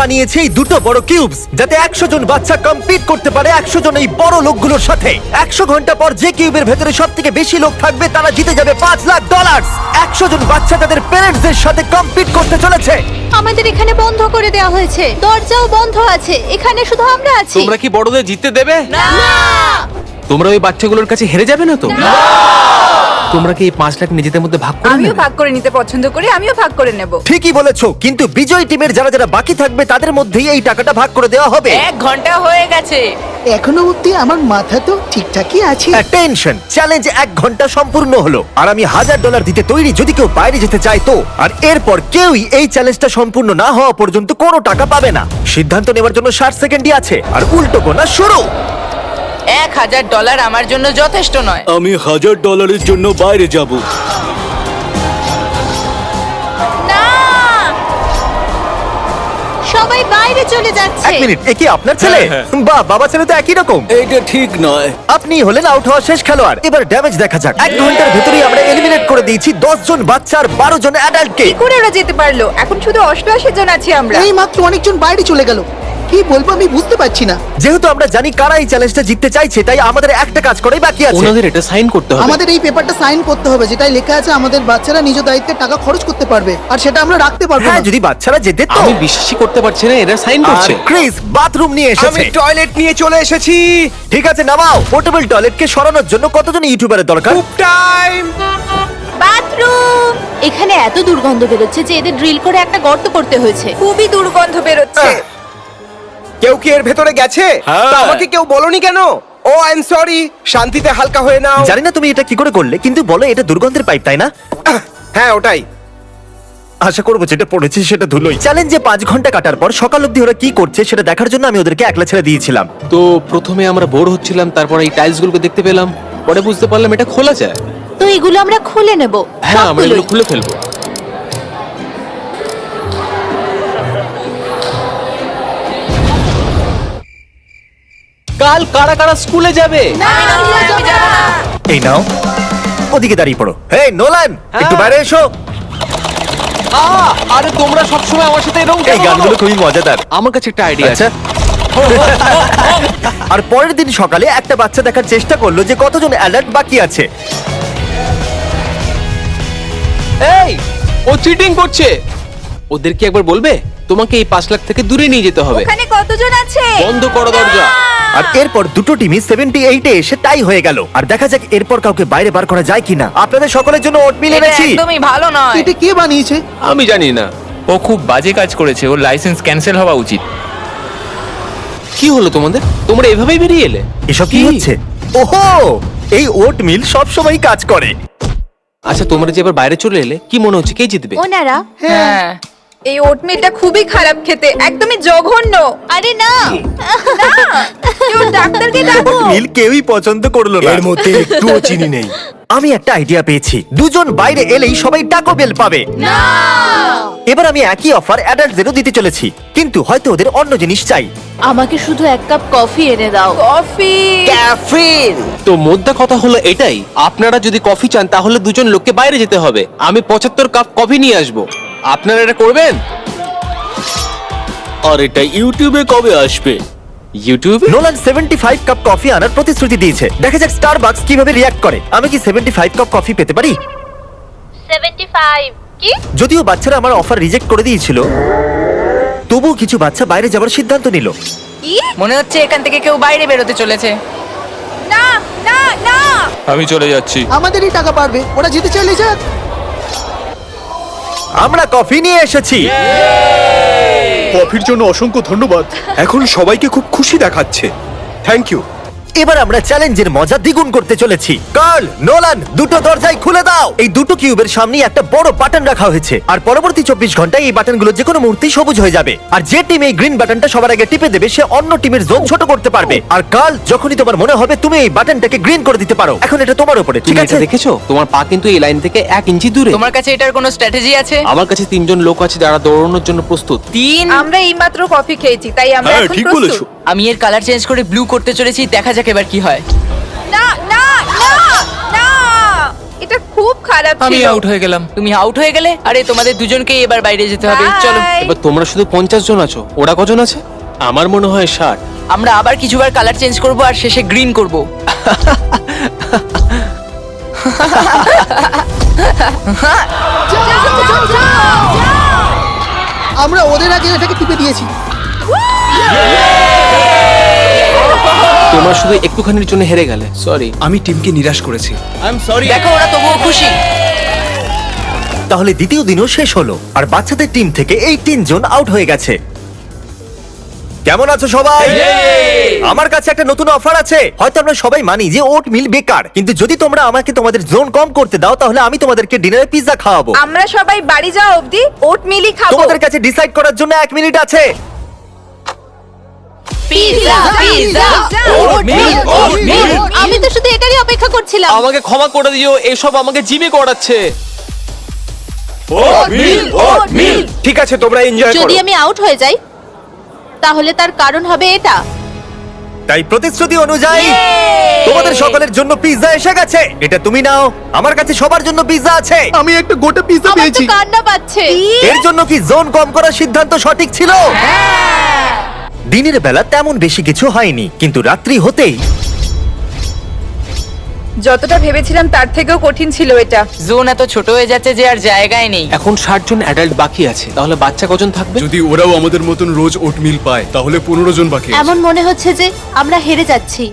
বানিয়েছে এই দুটো বড় কিউবস যাতে একশো জন বাচ্চা কম্পিট করতে পারে একশো জন এই বড় লোকগুলোর সাথে। একশো ঘণ্টা পর যে কিউবের ভেতরে সব থেকে বেশি লোক থাকবে তারা জিতে যাবে পাঁচ লাখ ডলার একশো জন বাচ্চা তাদের প্যারেন্টসদের সাথে কম্পিট করতে চলেছে। আমাদের এখানে বন্ধ করে দেওয়া হয়েছে। দরজাও বন্ধ আছে। এখানে শুধু আমরা আছি। তোমরা কি বড়দের জিততে দেবে? না! তোমরা ওই বাচ্চাগুলোর কাছে হেরে যাবে না তো? তোমরা কি এই পাঁচ লাখ নিজেদের মধ্যে ভাগ করে আমিও নেবে? ভাগ করে নিতে পছন্দ করি আমিও ভাগ করে নেব। ঠিকই বলেছ কিন্তু বিজয় টিমের যারা যারা বাকি থাকবে তাদের মধ্যেই এই টাকাটা ভাগ করে দেওয়া হবে। এক ঘণ্টা হয়ে গেছে। এখনও অব্দি আমার মাথা তো ঠিকঠাকই আছে। টেনশন চ্যালেঞ্জ এক ঘণ্টা সম্পূর্ণ হলো। আর আমি হাজার ডলার দিতে তৈরি যদি কেউ বাইরে যেতে চায় তো। আর এরপর কেউই এই চ্যালেঞ্জটা সম্পূর্ণ না হওয়া পর্যন্ত কোনো টাকা পাবে না। সিদ্ধান্ত নেওয়ার জন্য ষাট সেকেন্ডই আছে আর উল্টো গোনা শুরু। এক হাজার ডলার আমার জন্য যথেষ্ট নয়। আমি হাজার ডলারের জন্য বাইরে যাব। না! সবাই বাইরে চলে এক মিনিট এ কি আপনার ছেলে? বা বাবা ছেলে তো একই রকম। এইটা ঠিক নয়। আপনি হলেন আউট হওয়া শেষ খেলোয়াড়। এবার ড্যামেজ দেখা যাক। এক ঘণ্টার ভিতরেই আমরা এলিমিনেট করে দিয়েছি দশ জন বাচ্চা আর বারো জন অ্যাডাল্টকে কি করে ওরা যেতে পারল? এখন শুধু অষ্টআশি জন আছি আমরা। এই মাত্র অনেকজন বাইরে চলে গেল। কি বলব আমি বুঝতে পারছি না। যেহেতু আমরা জানি কারা এই চ্যালেঞ্জটা জিততে চাইছে তাই আমাদের একটা কাজ করেই বাকি আছে। ওনাদের এটা সাইন করতে হবে। আমাদের এই পেপারটা সাইন করতে হবে যেটাই লেখা আছে আমাদের বাচ্চারা নিজ দায়িত্বে টাকা খরচ করতে পারবে আর সেটা আমরা রাখতে পারব হ্যাঁ না। যদি বাচ্চারা যেতে তো। আমি বিশ্বাসই করতে পারছি না এরা সাইন আর করছে ক্রিস বাথরুম নিয়ে এসেছে। আমি টয়লেট নিয়ে চলে এসেছি। ঠিক আছে নামাও। পোর্টেবল টয়লেটকে সরানোর জন্য কতজন ইউটিউবারের দরকার? টাইম বাথরুম এখানে এত দুর্গন্ধ বেরোচ্ছে যে এদের ড্রিল করে একটা গর্ত করতে হয়েছে। খুবই দুর্গন্ধ বেরোচ্ছে। কেউ কি এর ভেতরে গেছে? হ্যাঁ। তা আমাকে কেউ বলনি কেন? ও আই এম সরি শান্তিতে হালকা হয়ে নাও। জানি না তুমি এটা কি করে করলে কিন্তু বলো এটা দুর্গন্ধের পাইপ তাই না? আহ, হ্যাঁ ওটাই। আশা করব যেটা পড়েছি সেটা ধুলোই। চ্যালেঞ্জে পাঁচ ঘণ্টা কাটার পর সকাল অবধি ওরা কি করছে সেটা দেখার জন্য আমি ওদেরকে একলা ছেড়ে দিয়েছিলাম। তো প্রথমে আমরা বোর হচ্ছিলাম তারপর এই টাইলস গুলোকে দেখতে পেলাম পরে বুঝতে পারলাম এটা খোলা যায়। তো এগুলো আমরা খুলে নেব হ্যাঁ আমরা এগুলো খুলে ফেলব। কাল কারা কারা স্কুলে যাবে? এই নাও ওদিকে দাঁড়িয়ে পড়ো। এই নোলান হ্যাঁ। একটু বাইরে এসো। আহ, আরে তোমরা সবসময় আমার সাথে এরকম এই কেন গানগুলো করো? খুবই মজাদার। আমার কাছে একটা আইডিয়া আচ্ছা। আছে। আর পরের দিন সকালে একটা বাচ্চা দেখার চেষ্টা করল যে কতজন অ্যালার্ট বাকি আছে। এই ও চিটিং করছে। ওদেরকে একবার বলবে? তোমাকে এই পাঁচ লাখ থেকে দূরে নিয়ে যেতে হবে। ওখানে কতজন আছে? বন্ধ করো দরজা। আর এরপর দুটো টিমই সেভেন্টি এইটে এসে টাই হয়ে গেল। আর দেখা যাক এরপর কাউকে বাইরে বার করা যায় কিনা। আপনাদের সকলের জন্য ওটমিল এটা এনেছি। একদমই ভালো নয়। এটা কে বানিয়েছে? আমি জানি না। ও খুব বাজে কাজ করেছে ওর লাইসেন্স ক্যান্সেল হওয়া উচিত। কি হলো তোমাদের? তোমরা এভাবেই বেরিয়ে এলে? এসব কি হচ্ছে? ওহো! এই ওটমিল সব সময় কাজ করে। আচ্ছা তোমরা যে এবার বাইরে চলে এলে কি মনে হচ্ছে কে জিতবে? ওনারা? হ্যাঁ। এই ওটমিলটা খুবই খারাপ খেতে একদমই জঘন্য। আরে না। কেউ ডাক্তারকে ডাকো। ওটমিল কেউই পছন্দ করল না। এর মধ্যে একটুও চিনি নেই। আমি একটা আইডিয়া পেয়েছি। দুজন বাইরে এলেই সবাই টাকো বেল পাবে। এবার আমি একই অফার অ্যাডাল্টদেরও দিতে চলেছি। কিন্তু হয়তো ওদের অন্য জিনিস চাই। আমাকে শুধু এক কাপ কফি এনে দাও। কফি। তো মোদ্দা কথা হলো এটাই। আপনারা যদি কফি চান তাহলে দুজন লোককে বাইরে যেতে হবে। আমি পঁচাত্তর কাপ কফি নিয়ে আসব। আপনারা এটা করবেন? আর এটা ইউটিউবে কবে আসবে? ইউটিউবে? নোলান 75 কাপ কফি আনার প্রতিশ্রুতি দিয়েছে। দেখা যাক স্টারবাকস কীভাবে রিয়াক্ট করে। আমি কি 75 কাপ কফি পেতে পারি? 75 কি? যদিও বাচ্চারা আমার অফার রিজেক্ট করে দিয়েছিল তবুও কিছু বাচ্চা বাইরে যাবার সিদ্ধান্ত নিল। কি? মনে হচ্ছে এখান থেকে কেউ বাইরে বেরোতে চলেছে। না না না! আমি চলে যাচ্ছি। আমাদেরই টাকা পারবে। ওরা যেতে চাইলে যাক আমরা কফি নিয়ে এসেছি। কফির জন্য অসংখ্য ধন্যবাদ। এখন সবাইকে খুব খুশি দেখাচ্ছে। থ্যাংক ইউ এবার আমরা চ্যালেঞ্জের মজা দ্বিগুণ করতে চলেছি। কার্ল নোলান দুটো দরজাই খুলে দাও। এই দুটো কিউবের সামনে একটা বড় বাটন রাখা হয়েছে। আর পরবর্তী চব্বিশ ঘন্টায় এই বাটনগুলো যে কোনো মুহূর্তেই সবুজ হয়ে যাবে। আর যে টিম এই গ্রিন বাটনটা সবার আগে টিপে দেবে সে অন্য টিমের জোন ছোট করতে পারবে। আর কাল যখনই তোমার মনে হবে তুমি এই বাটনটাকে গ্রিন করে দিতে পারো। এখন এটা তোমার উপরে ঠিক তুমি আছে? এটা দেখেছ? তোমার পা কিন্তু এই লাইন থেকে এক ইঞ্চি দূরে। তোমার কাছে এটার কোনো স্ট্র্যাটেজি আছে? আমার কাছে তিনজন লোক আছে যারা দৌড়ানোর জন্য প্রস্তুত। তিন? আমরা এইমাত্র কফি খেয়েছি তাই আমরা হ্যাঁ, এখন ঠিক প্রস্তুত। বলেছ। আমি এর কালার চেঞ্জ করে ব্লু করতে চলেছি দেখা যাক এবার কি হয়। না না না না। এটা খুব খারাপ আমি আউট হয়ে গেলাম। তুমি আউট হয়ে গেলে? আরে তোমাদের দুজনকেই এবার বাইরে যেতে হবে। চলো। এবার তোমরা শুধু পঞ্চাশ জন আছো ওরা কজন আছে? আমার মনে হয় ষাট। আমরা আবার কিছুবার কালার চেঞ্জ করব আর শেষে গ্রিন করব। আমরা ওদের আগে এটাকে টিপে দিয়েছি। তোমরা শুধু একটুখানির জন্য হেরে গেলে। সরি আমি টিমকে নিরাশ করেছি। আই এম সরি দেখো ওরা তবুও খুশি। তাহলে দ্বিতীয় দিনও শেষ হলো আর বাচ্চাদের টিম থেকে এই জন আউট হয়ে গেছে। কেমন আছো সবাই? আমার কাছে একটা নতুন অফার আছে। হয়তো আমরা সবাই মানি যে ওট মিল বেকার কিন্তু যদি তোমরা আমাকে তোমাদের জোন কম করতে দাও তাহলে আমি তোমাদেরকে ডিনারে পিৎজা খাওয়াবো। আমরা সবাই বাড়ি যাওয়া অবধি ওট মিলই খাব। তোমাদের কাছে ডিসাইড করার জন্য এক মিনিট আছে। পিৎজা পিৎজা আমি তো শুধু এটারই অপেক্ষা করছিলাম। আমাকে ক্ষমা করে দিও এসব আমাকে জিমে করাচ্ছে। ঠিক আছে তোমরা এনজয় যদি আমি আউট হয়ে যাই তাহলে তার কারণ হবে এটা। তাই প্রতিশ্রুতি অনুযায়ী তোমাদের সকলের জন্য পিৎজা এসে গেছে। এটা তুমি নাও আমার কাছে সবার জন্য পিৎজা আছে। আমি একটা গোটা পিৎজা আমার তো পেয়েছি। কান্না পাচ্ছে। এর জন্য কি জোন কম করার সিদ্ধান্ত সঠিক ছিল? দিনের বেলা তেমন বেশি কিছু হয়নি কিন্তু রাত্রি হতেই যতটা ভেবেছিলাম তার থেকেও কঠিন ছিল এটা। জোন এত ছোট হয়ে যাচ্ছে যে আর জায়গায় নেই। এখন ষাট জন অ্যাডাল্ট বাকি আছে তাহলে বাচ্চা কজন থাকবে? যদি ওরাও আমাদের মতন রোজ ওটমিল পায় তাহলে পনেরো জন বাকি আছে। এমন মনে হচ্ছে যে আমরা হেরে যাচ্ছি।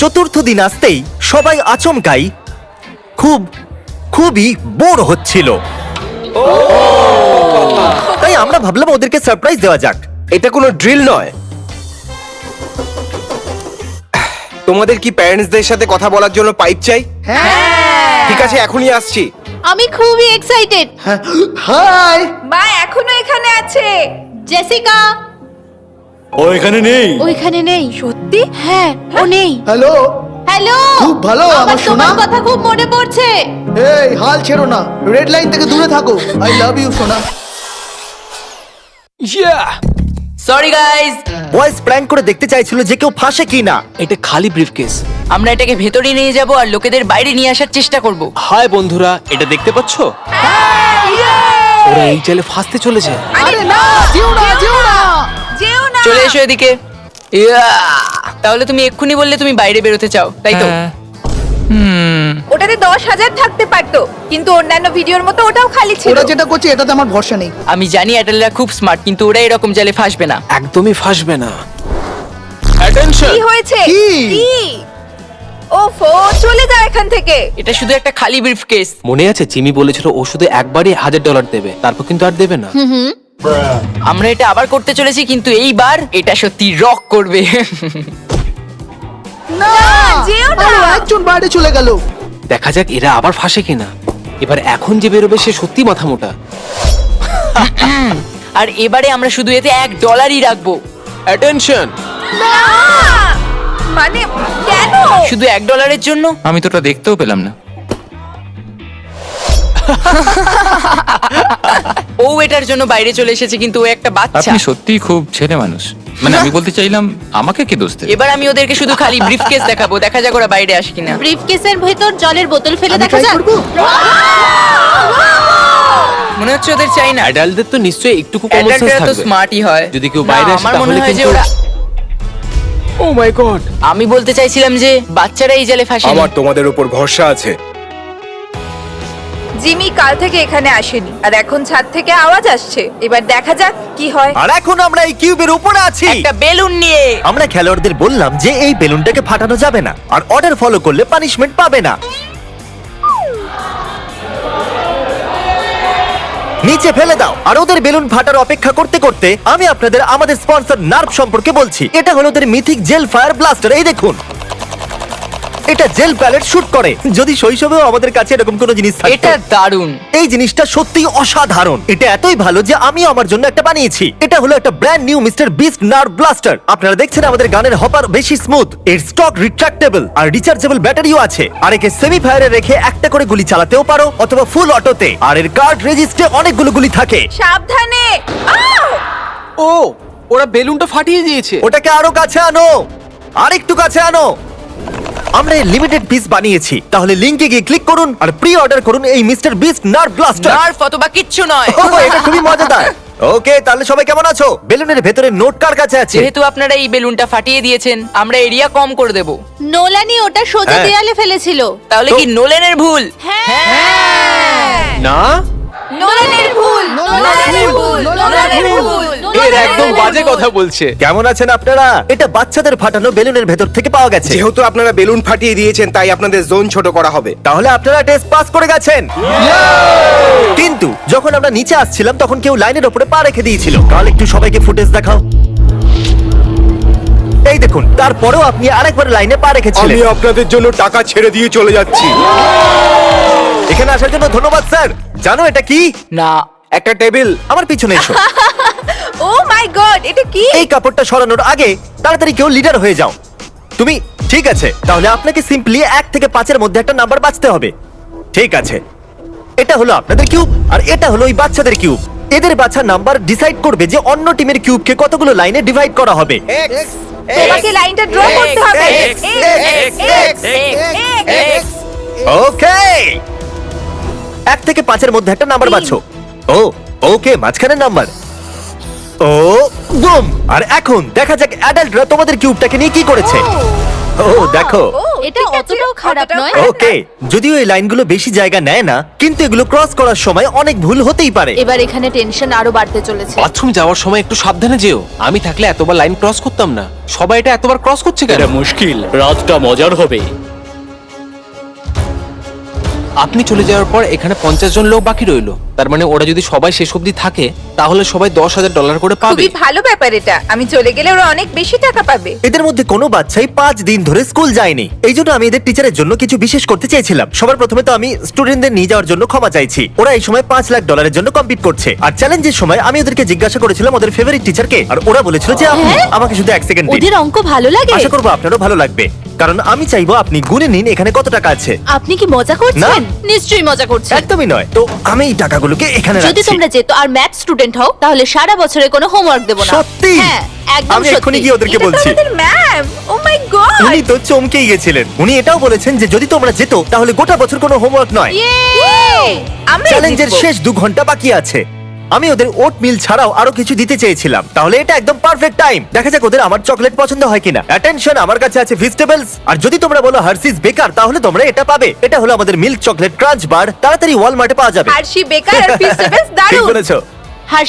চতুর্থ দিন আসতেই সবাই আচমকাই খুব খুবই বোর হচ্ছিল। তাই আমরা ভাবলাম ওদেরকে সারপ্রাইজ দেওয়া যাক। এটা কোনো ড্রিল নয়। তোমাদের কি প্যারেন্টসদের সাথে কথা বলার জন্য পাইপ চাই? হ্যাঁ। ঠিক আছে এখনই আসছি। আমি খুবই এক্সাইটেড হাই। মা এখনও এখানে আছে। জেসিকা ও এখানে নেই? ওইখানে নেই সত্যি? হ্যাঁ ও নেই। হ্যালো। হ্যালো। খুব ভালো, আমার সোনা। তোমার কথা খুব মনে পড়ছে। এই হাল ছেড়ো না। রেড লাইন থেকে দূরে থাকো। আই লাভ ইউ সোনা। সরি গাইস বয়েজ প্র্যাঙ্ক করে দেখতে চাইছিল যে কেউ ফাঁসে কি না এটা খালি ব্রিফকেস আমরা এটাকে ভেতরে নিয়ে যাব আর লোকেদের বাইরে নিয়ে আসার চেষ্টা করব। হাই বন্ধুরা এটা দেখতে পাচ্ছ? ওরা এই জালে ফাঁসতে চলেছে। আরে না যেও না যেও না। চলে এসো এদিকে। ইয়া! তাহলে তুমি এক্ষুনি বললে তুমি বাইরে বেরোতে চাও তাই তো? হ্যাঁ। হুম। ওটাতে দশ হাজার থাকতে পারতো কিন্তু অন্যান্য ভিডিওর মতো ওটাও খালি ছিল। ওরা যেটা করছে এটাতে আমার ভরসা নেই। আমি জানি অ্যাডালরা খুব স্মার্ট কিন্তু ওরা এরকম জালে ফাঁসবে না। একদমই ফাঁসবে না। অ্যাটেনশন কি হয়েছে? কি? কি? ওফো চলে যা এখান থেকে। এটা শুধু একটা খালি ব্রিফ কেস মনে আছে জিমি বলেছিল ও শুধু একবারই হাজার ডলার দেবে তারপর কিন্তু আর দেবে না। আমরা এটা আবার করতে চলেছি কিন্তু এইবার এটা সত্যি রক করবে। না যেও না। আরও একজন বাইরে চলে গেল। দেখা যাক এরা আবার ফাঁসে কিনা। এবার এখন যে বেরোবে সে সত্যি মাথা মোটা। আর এবারে আমরা শুধু এতে এক ডলারই রাখব। অ্যাটেনশন মানে কেন? শুধু এক ডলারের জন্য? আমি তো ওটা দেখতেও পেলাম না। ও এটার জন্য বাইরে চলে এসেছে কিন্তু ও একটা বাচ্চা। আপনি সত্যিই খুব ছেলে মানুষ। মানে আমি বলতে চাইলাম আমাকে কি দোষ দেবে? এবার আমি ওদেরকে শুধু খালি ব্রিফ কেস দেখাবো দেখা যাক ওরা বাইরে আসে কিনা। ব্রিফকেসের ভেতর জলের বোতল ফেলে দেখা যাক। মনে হচ্ছে ওদের চাই না। অ্যাডাল্টদের তো নিশ্চয়ই একটুকু কমন সেন্স অ্যাডাল্টরা তো স্মার্টই হয়। যদি কেউ বাইরে আসে আমার মনে তাহলে হয় যে কিন্তু- ওরা ও মাই গড আমি বলতে চাইছিলাম যে বাচ্চারা এই জালে ফাঁসে আমার তোমাদের উপর ভরসা আছে। জিমি কাল থেকে এখানে আসেনি। আর এখন ছাদ থেকে আওয়াজ আসছে। এবার দেখা যাক কি হয়। আর এখন আমরা এই কিউবের উপরে আছি। একটা বেলুন নিয়ে। আমরা খেলোয়াড়দের বললাম যে এই বেলুনটাকে ফাটানো যাবে না। আর অর্ডার ফলো করলে পানিশমেন্ট পাবে না। নিচে ফেলে দাও। আর ওদের বেলুন ফাটার অপেক্ষা করতে করতে আমি আপনাদের আমাদের স্পন্সর নার্ভ সম্পর্কে বলছি। এটা হলো ওদের মিথিক জেল ফায়ার ব্লাস্টার এই দেখুন। এটা জেল প্যালেট শুট করে। যদি শৈশবেও আমাদের কাছে এরকম কোনো জিনিস থাকতো। এটা দারুণ। এই জিনিসটা সত্যি অসাধারণ। এটা এতই ভালো যে আমি আমার জন্য একটা বানিয়েছি। এটা হলো একটা brand new Mister Beast Nerf blaster আপনারা দেখছেন আমাদের গানের হপার বেশি স্মুথ এর স্টক রিট্রাক্টেবল আর রিচার্জেবল ব্যাটারিও আছে। আর একে সেমি ফায়ারে রেখে একটা করে গুলি চালাতেও পারো অথবা ফুল অটোতে আর এর কার্ড রেজিস্টে অনেকগুলো গুলি থাকে। সাবধানে! আউ! ও ওরা বেলুনটা ফাটিয়ে দিয়েছে। ওটাকে আরও কাছে আনো। আর একটু কাছে আনো। আমরা এই লিমিটেড পিস বানিয়েছি। তাহলে লিংকে গিয়ে ক্লিক করুন আর প্রি অর্ডার করুন এই Mister Beast Nerf blaster Nerf অথবা কিচ্ছু নয়। এটা খুবই মজাদার। ওকে তাহলে সবাই কেমন আছো? বেলুনের ভেতরে নোট কার কাছে আছে? যেহেতু আপনারা এই বেলুনটা ফাটিয়ে দিয়েছেন আমরা এরিয়া কম করে দেব। নোলানি ওটা সোজা হ্যাঁ। দেয়ালে ফেলেছিল। তাহলে কি নোলেনের ভুল? না? নোলানের ভুল নোলানের ভুল নোলানের ভুল। একদম বাজে কথা বলছে। কেমন আছেন আপনারা? এটা বাচ্চাদের ফাটানো বেলুনের ভেতর থেকে পাওয়া গেছে। যেহেতু আপনারা বেলুন ফাটিয়ে দিয়েছেন তাই আপনাদের জোন ছোট করা হবে। তাহলে আপনারা টেস্ট পাস করে গেছেন। কিন্তু যখন আমরা নিচে আসছিলাম তখন কেউ লাইনের ওপরে পা রেখে দিয়েছিল। কাল একটু সবাইকে ফুটেজ দেখাও। এই দেখুন তারপরেও আপনি আরেকবার লাইনে পা রেখেছিলেন। আমি আপনাদের জন্য টাকা ছেড়ে দিয়ে চলে যাচ্ছি। এখানে আসার জন্য ধন্যবাদ স্যার। জানো এটা কি? না। একটা টেবিল। আমার পিছনে এসো। ও মাই গড Oh এটা কি এই কাপড়টা সরানোর আগে তাড়াতাড়ি কেউ লিডার হয়ে যাও তুমি ঠিক আছে তাহলে আপনাকে সিম্পলি এক থেকে পাঁচের মধ্যে একটা নাম্বার বাঁচতে হবে ঠিক আছে এটা হলো আপনাদের কিউব আর এটা হলো ওই বাচ্চাদের কিউব এদের বাচ্চা নাম্বার ডিসাইড করবে যে অন্য টিমের কিউবকে কতগুলো লাইনে ডিভাইড করা হবে তোমাকে লাইনটা ড্র করতে হবে ওকে এক থেকে পাঁচের মধ্যে একটা নাম্বার বাছো ও ওকে মাঝখানের নাম্বার ও বুম আর এখন দেখা যাক অ্যাডাল্টরা তোমাদের কিউবটাকে নিয়ে কি করেছে। ও দেখো। এটা অতটাও খারাপ নয়। ওকে যদিও এই লাইনগুলো বেশি জায়গা নেয় না কিন্তু এগুলো ক্রস করার সময় অনেক ভুল হতেই পারে। এবার এখানে টেনশন আরও বাড়তে চলেছে। বাথরুম যাওয়ার সময় একটু সাবধানে যেও। আমি থাকলে এতবার লাইন ক্রস করতাম না। সবাই এটা এতবার ক্রস করছে কেন? মুশকিল। রাতটা মজার হবে। আপনি চলে যাওয়ার পর এখানে পঞ্চাশ জন লোক বাকি রইল। তার মানে ওরা যদি সবাই শেষ অবধি থাকে তাহলে সবাই দশ হাজার ডলার করে পাবে। খুবই ভালো ব্যাপার এটা। আমি চলে গেলে ওরা অনেক বেশি টাকা পাবে। এদের মধ্যে কোনো বাচ্চাই পাঁচ দিন ধরে স্কুল যায়নি। এই জন্য আমি এদের টিচারের জন্য কিছু বিশেষ করতে চেয়েছিলাম। সবার প্রথমে তো আমি স্টুডেন্টদের নিয়ে যাওয়ার জন্য ক্ষমা চাইছি। ওরা এই সময় পাঁচ লাখ ডলারের জন্য কম্পিট করছে। আর চ্যালেঞ্জের সময় আমি ওদেরকে জিজ্ঞাসা করেছিলাম ওদের ফেভারিট টিচারকে আর ওরা বলেছিল যে আপনি হ্যাঁ? আমাকে শুধু এক সেকেন্ড দিন। ওদের অঙ্ক ভালো লাগে? আশা করব আপনারও ভালো লাগবে। কারণ আমি চাইব আপনি গুনে নিন এখানে কত টাকা আছে। আপনি কি মজা করছেন? নিশ্চয়ই মজা করছেন একদমই নয়। তো আমি এই টাকাগুলোকে এখানে যদি রাখছি। তোমরা যেত আর ম্যাথ স্টুডেন্ট হও তাহলে সারা বছরে কোনো হোমওয়ার্ক দেব না। সত্যি? হ্যাঁ একদম আমি এক্ষুনি সত্যি। গিয়ে ওদেরকে এটা তো বলছি। আমাদের ম্যাম। ও মাই গড উনি তো চমকেই গেছিলেন। উনি এটাও বলেছেন যে যদি তোমরা যেত তাহলে গোটা বছর কোনো হোমওয়ার্ক নয়। আমরা চ্যালেঞ্জের শেষ দু ঘণ্টা বাকি আছে। আমি ওদের ওট মিল ছাড়াও আরও কিছু দিতে চেয়েছিলাম। তাহলে এটা একদম পারফেক্ট টাইম দেখা যাক ওদের আমার চকলেট পছন্দ হয় কিনা। অ্যাটেনশন আমার কাছে আছে ভেজিটেবলস আর যদি তোমরা বলো হার্সিস বেকার তাহলে তোমরা এটা পাবে। এটা হলো আমাদের মিল্ক চকলেট ক্রাঞ্চ বার তাড়াতাড়ি ওয়ালমার্টে পাওয়া যাবে। হার্শি বেকার আর ফিস্টেবলস ঠিক দারুণ। বলেছ।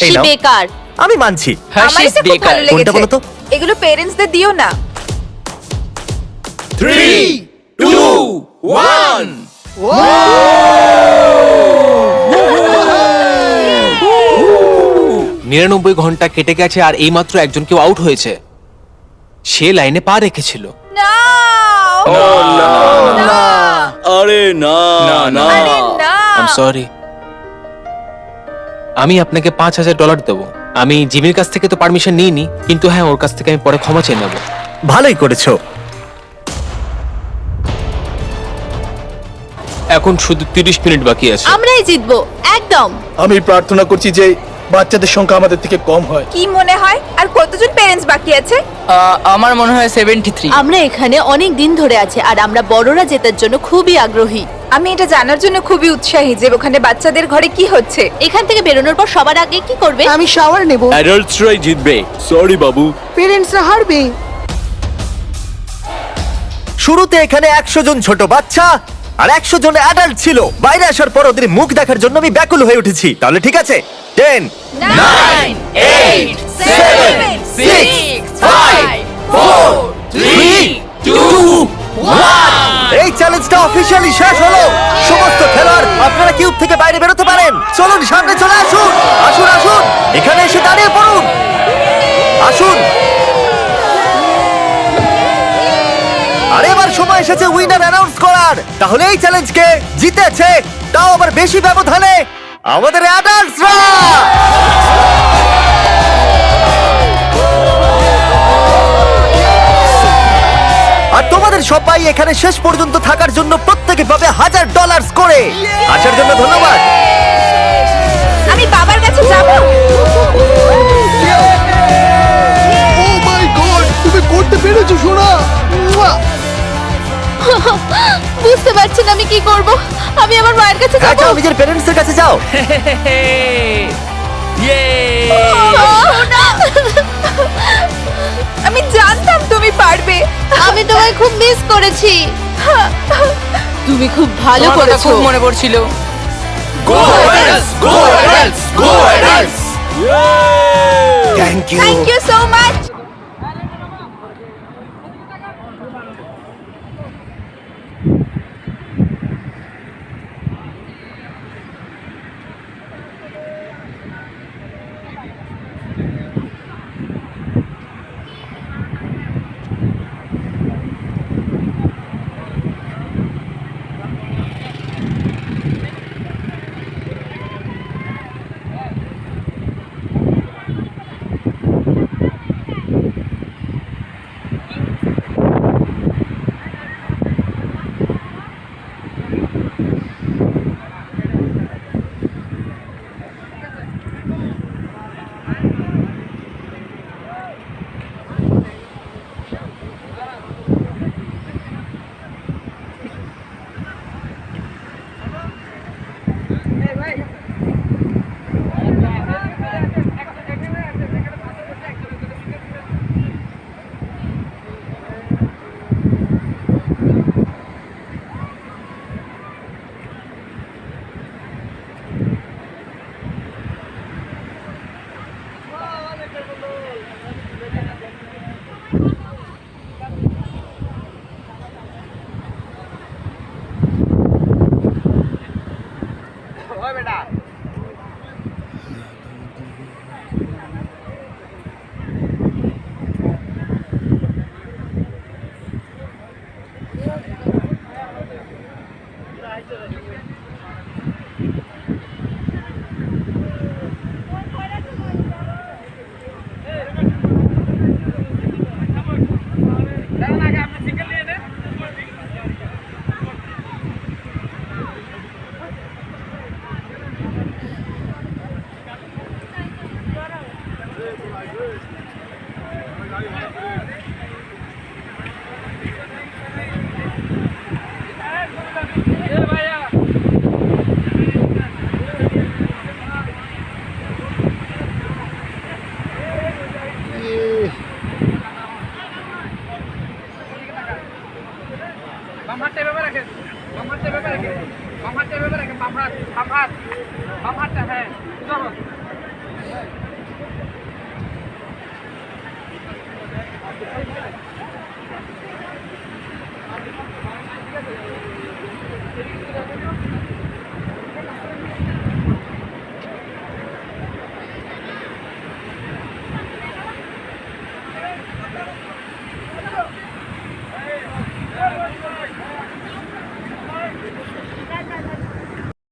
এই নাও। বেকার। আমি মানছি। আমার এটা খুব ভালো কোনটা লেগেছে। বলো তো? এগুলো পেরেন্টসদের দিও না। নিরানব্বই ঘণ্টা কেটে গেছে আর এইমাত্র একজন কেউ আউট হয়েছে। সে লাইনে পা রেখেছিল। আরে না না না। আম সরি আমি আপনাকে পাঁচ হাজার ডলার দেবো। আমি জিমির কাছ থেকে তো পারমিশন নিইনি কিন্তু হ্যাঁ ওর কাছ থেকে আমি পরে ক্ষমা চেয়ে নেব। ভালোই করেছ। এখন শুধু তিরিশ মিনিট বাকি আছে। আমরাই জিতবো একদম। আমি প্রার্থনা করছি যে বাচ্চাদের সংখ্যা আমাদের থেকে কম হয়। কি মনে হয়? আর কতজন প্যারেন্টস বাকি আছে? আমার মনে হয় সেভেন্টি থ্রি আমরা এখানে অনেক দিন ধরে আছি আর আমরা বড়রা জেতার জন্য খুবই আগ্রহী। আমি এটা জানার জন্য খুবই উৎসাহী যে ওখানে বাচ্চাদের ঘরে কি হচ্ছে। এখান থেকে বেরোনোর পর সবার আগে কি করবে? আমি শাওয়ার নেব। অ্যাডাল্টসরাই জিতবে। সরি বাবু। পেরেন্টসরা হারবে। শুরুতে এখানে একশো জন ছোট বাচ্চা আর একশো জন অ্যাডাল্ট ছিল। বাইরে আসার পর ওদের মুখ দেখার জন্য আমি ব্যাকুল হয়ে উঠেছি। তাহলে ঠিক আছে? টেন এই চ্যালেঞ্জটা অফিসিয়ালি শেষ হলো। সমস্ত খেলোয়াড়, আপনারা কিউব থেকে বাইরে বেরোতে পারেন। চলে অ্যানাউন্স তাহলে এই চ্যালেঞ্জকে জিতেছে তাও আবার বেশি ব্যবধানে আমাদের আর তোমাদের সবাই এখানে শেষ পর্যন্ত থাকার জন্য প্রত্যেকে পাবে হাজার ডলার করে আসার জন্য ধন্যবাদ। আমি বাবার কাছে যাব? করব। আমি আমার মায়ের কাছে হ্যাঁ যাব। যাও নিজের প্যারেন্টস এর কাছে যাও। ইয়ে আমি জানতাম তুমি পারবে। আমি তোমায় খুব মিস করেছি। তুমি খুব ভালো তোমার কথা করেছ। খুব মনে পড়ছিল। Thank you thank you so much বাম এভাবে রাখেন বাম হাতটা এভাবে রাখেন বাম হাতটা এভাবে রাখেন বাম হ্যাঁ চলো